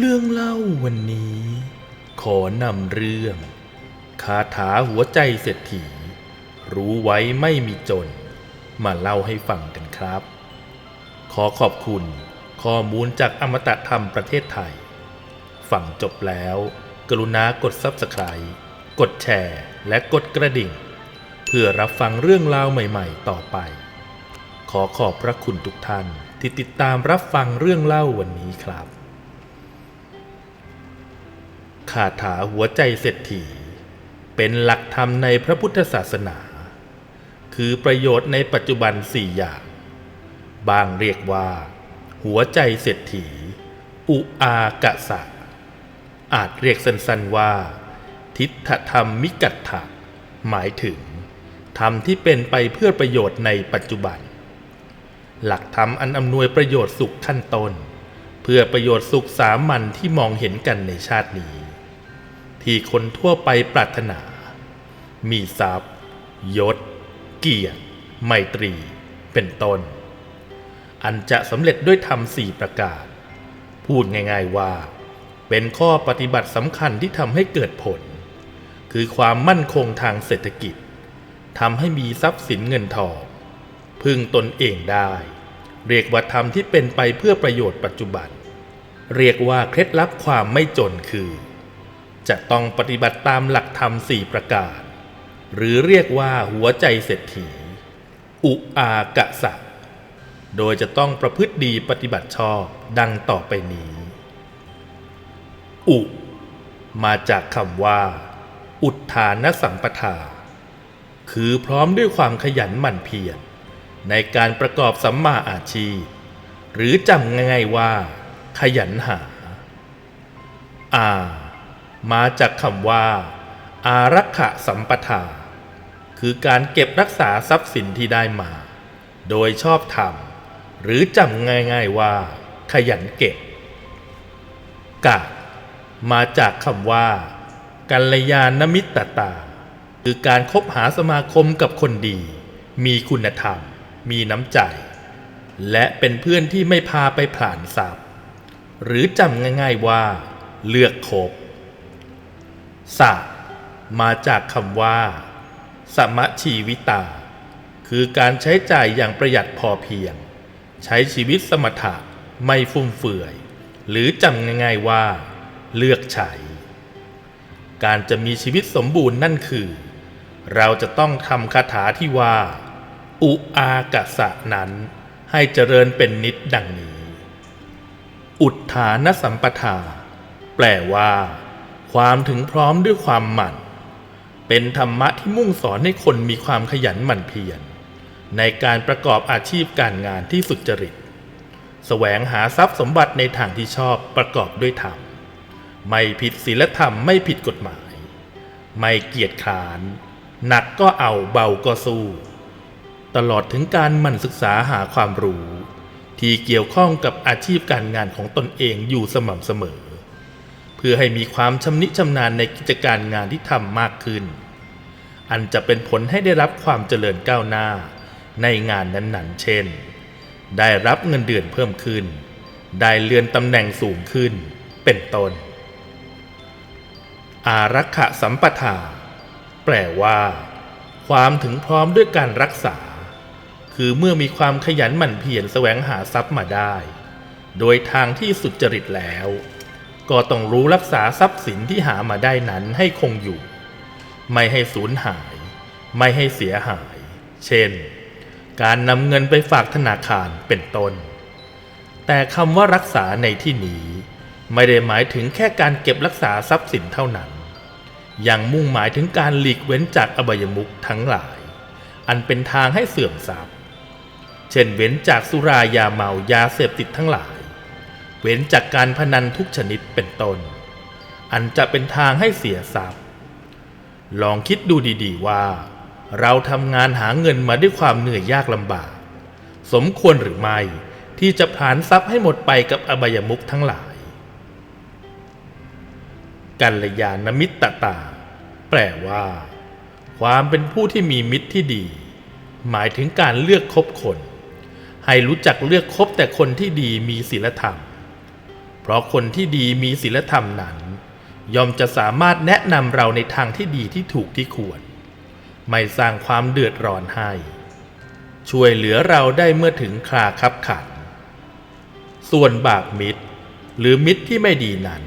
เรื่องเล่าวันนี้ ขอนำเรื่อง คาถาหัวใจเศรษฐี รู้ไว้ไม่มีจน มาเล่าให้ฟังกันครับ ขอขอบคุณข้อมูลจากอมตะธรรมประเทศไทย ฟังจบแล้ว กรุณากด Subscribe กดแชร์ และกดกระดิ่ง เพื่อรับฟังเรื่องราวใหม่ๆ ต่อไป ขอขอบพระคุณทุกท่านที่ติดตามรับฟังเรื่องเล่าวันนี้ครับาถาหัวใจเศรษฐี เป็นหลักธรรมในพระพุทธศาสนา คือประโยชน์ในปัจจุบันสี่อย่าง บางเรียกว่า หัวใจเศรษฐี อุอากะสะ อาจเรียกสั้นๆว่า ทิฏฐธรรมมิกัตถะหมายถึง ธรรมที่เป็นไปเพื่อประโยชน์ในปัจจุบัน หลักธรรมอันอำนวยประโยชน์สุขขั้นต้นเพื่อประโยชน์สุขสามัญที่มองเห็นกันในชาตินี้ ที่คนทั่วไปปรารถนา มีทรัพย์ ยศ เกียรติไมตรี เป็นต้น อันจะสำเร็จด้วยธรรมสี่ประการ พูดง่ายๆว่า เป็นข้อปฏิบัติสำคัญที่ทำให้เกิดผล คือความมั่นคงทางเศรษฐกิจทำให้มีทรัพย์สินเงินทอง พึ่งตนเองได้ เรียกว่าธรรมที่เป็นไปเพื่อประโยชน์ปัจจุบัน เรียกว่าเคล็ดลับความไม่จนคือ จะต้องปฏิบัติตามหลักธรรมสี่ประการหรือเรียกว่าหัวใจเศรษฐี อุอากะสะ โดยจะต้องประพฤติดีปฏิบัติชอบดังต่อไปนี้ อุ มาจากคำว่า อุทานสัมปทา คือพร้อมด้วยความขยันหมั่นเพียรในการประกอบสัมมาอาชีพ หรือจำง่ายๆว่า ขยันหาอา มาจากคำว่า อารักขะสัมปทา คือการเก็บรักษาทรัพย์สินที่ได้มา โดยชอบธรรม หรือจำง่ายๆว่า ขยันเก็บกะมาจากคำว่า กัลยาณมิตรตา คือการคบหาสมาคมกับคนดี มีคุณธรรม มีน้ำใจ และเป็นเพื่อนที่ไม่พาไปผลานทรัพย์ หรือจำง่ายๆว่า เลือกคบ สะมาจากคำว่า สมชีวิตา คือการใช้จ่ายอย่างประหยัดพอเพียง ใช้ชีวิตสมถะไม่ฟุ่มเฟือย หรือจำง่ายๆว่า เลือกใช้ การจะมีชีวิตสมบูรณ์นั่นคือ เราจะต้องทำคาถาที่ว่า อุอากะสะนั้น ให้เจริญเป็นนิดดังนี้ อุทธานสัมปทา แปลว่า ความถึงพร้อมด้วยความหมั่น เป็นธรรมะที่มุ่งสอนให้คนมีความขยันหมั่นเพียรในการประกอบอาชีพการงานที่สุจริตแสวงหาทรัพย์สมบัติในทางที่ชอบประกอบด้วยธรรม ไม่ผิดศีลธรรมไม่ผิดกฎหมาย ไม่เกียจคร้าน หนักก็เอาเบาก็สู้ ตลอดถึงการหมั่นศึกษาหาความรู้ ที่เกี่ยวข้องกับอาชีพการงานของตนเองอยู่สม่ำเสมอ เพื่อให้มีความชำนิชำนาญในกิจการงานที่ทำมากขึ้น อันจะเป็นผลให้ได้รับความเจริญก้าวหน้าในงานนั้นๆ เช่น ได้รับเงินเดือนเพิ่มขึ้น ได้เลื่อนตำแหน่งสูงขึ้น เป็นต้น อารักขะสัมปทา แปลว่า ความถึงพร้อมด้วยการรักษา คือเมื่อมีความขยันหมั่นเพียรแสวงหาทรัพย์มาได้ โดยทางที่สุจริตแล้ว ก็ต้องรู้รักษาทรัพย์สินที่หามาได้นั้นให้คงอยู่ ไม่ให้สูญหาย ไม่ให้เสียหาย เช่น การนำเงินไปฝากธนาคารเป็นต้น แต่คำว่ารักษาในที่นี้ ไม่ได้หมายถึงแค่การเก็บรักษาทรัพย์สินเท่านั้น ยังมุ่งหมายถึงการหลีกเว้นจากอบายมุขทั้งหลาย อันเป็นทางให้เสื่อมทรัพย์ เช่นเว้นจากสุรายาเมายาเสพติดทั้งหลาย ว้นจากการพนันทุกชนิดเป็นต้น อันจะเป็นทางให้เสียทรัพย์ ลองคิดดูดีๆว่า เราทำงานหาเงินมาด้วยความเหนื่อยยากลำบาก สมควรหรือไม่ที่จะผลานทรัพย์ให้หมดไปกับอบายมุขทั้งหลาย กัลยาณมิตรตา แปลว่า ความเป็นผู้ที่มีมิตรที่ดี หมายถึงการเลือกคบคน ให้รู้จักเลือกคบแต่คนที่ดีมีศีลธรรม เพราะคนที่ดีมีศีลธรรมนั้นย่อมจะสามารถแนะนำเราในทางที่ดีที่ถูกที่ควร ไม่สร้างความเดือดร้อนให้ ช่วยเหลือเราได้เมื่อถึงคราคับขัน ส่วนบาปมิตร หรือมิตรที่ไม่ดีนั้น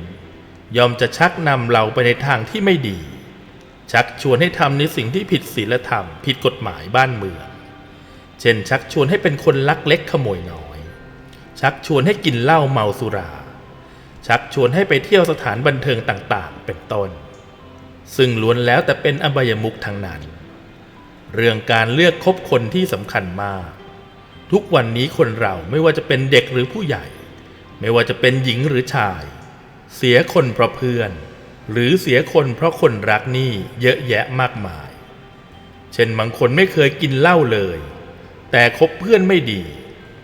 ย่อมจะชักนำเราไปในทางที่ไม่ดี ชักชวนให้ทำในสิ่งที่ผิดศีลธรรม ผิดกฎหมายบ้านเมือง เช่นชักชวนให้เป็นคนลักเล็กขโมยน้อย ชักชวนให้กินเหล้าเมาสุรา ชักชวนให้ไปเที่ยวสถานบันเทิงต่างๆ เป็นต้น ซึ่งล้วนแล้วแต่เป็นอบายมุขทั้งนั้น เรื่องการเลือกคบคนที่สำคัญมาก ทุกวันนี้คนเราไม่ว่าจะเป็นเด็กหรือผู้ใหญ่ ไม่ว่าจะเป็นหญิงหรือชาย เสียคนเพราะเพื่อน หรือเสียคนเพราะคนรักนี่เยอะแยะมากมาย เช่นบางคนไม่เคยกินเหล้าเลย แต่คบเพื่อนไม่ดี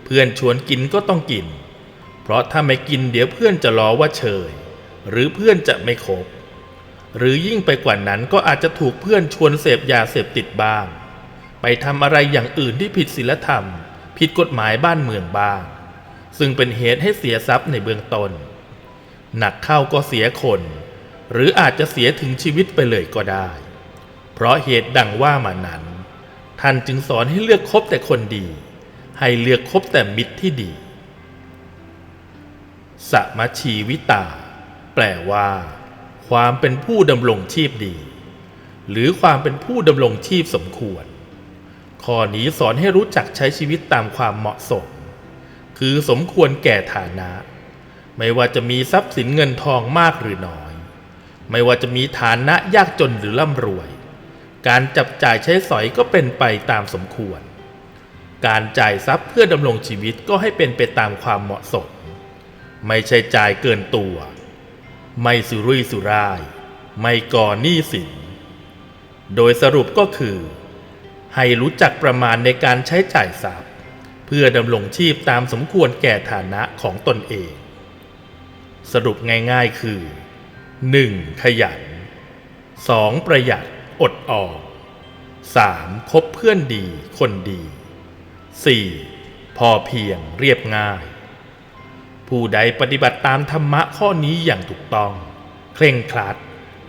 เพื่อนชวนกินก็ต้องกินเพราะถ้าไม่กินเดี๋ยวเพื่อนจะล้อว่าเชยหรือเพื่อนจะไม่คบ หรือยิ่งไปกว่านั้นก็อาจจะถูกเพื่อนชวนเสพยาเสพติดบ้าง ไปทำอะไรอย่างอื่นที่ผิดศีลธรรม ผิดกฎหมายบ้านเมืองบ้าง ซึ่งเป็นเหตุให้เสียทรัพย์ในเบื้องต้น หนักเข้าก็เสียคน หรืออาจจะเสียถึงชีวิตไปเลยก็ได้ เพราะเหตุดังว่ามานั้น ท่านจึงสอนให้เลือกคบแต่คนดี ให้เลือกคบแต่มิตรที่ดี สมัชชีวิตา แปลว่า ความเป็นผู้ดำรงชีพดี หรือความเป็นผู้ดำรงชีพสมควร ข้อนี้สอนให้รู้จักใช้ชีวิตตามความเหมาะสม คือสมควรแก่ฐานะ ไม่ว่าจะมีทรัพย์สินเงินทองมากหรือน้อย ไม่ว่าจะมีฐานะยากจนหรือร่ำรวย การจับจ่ายใช้สอยก็เป็นไปตามสมควร การจ่ายทรัพย์เพื่อดำรงชีวิตก็ให้เป็นไปตามความเหมาะสม ไม่ใช่จ่ายเกินตัว ไม่สุรุ่ยสุร่าย ไม่ก่อหนี้สิน โดยสรุปก็คือ ให้รู้จักประมาณในการใช้จ่ายทรัพย์ เพื่อดำรงชีพตามสมควรแก่ฐานะของตนเอง สรุปง่ายๆคือ 1. ขยัน 2. ประหยัดอดออม 3. คบเพื่อนดีคนดี 4. พอเพียงเรียบง่าย ผู้ใดปฏิบัติตามธรรมะข้อนี้อย่างถูกต้อง เคร่งครัด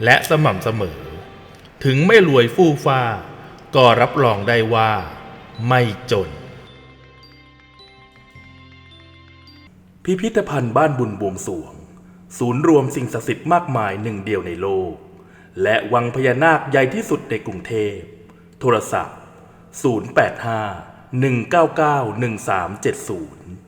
และสม่ำเสมอ ถึงไม่รวยฟู่ฟ้า ก็รับรองได้ว่า ไม่จน พิพิธภัณฑ์บ้านบุญบวงสวง ศูนย์รวมสิ่งศักดิ์สิทธิ์มากมายหนึ่งเดียวในโลก และวังพญานาคใหญ่ที่สุดในกรุงเทพ โทรศัพท์ 085 199 1370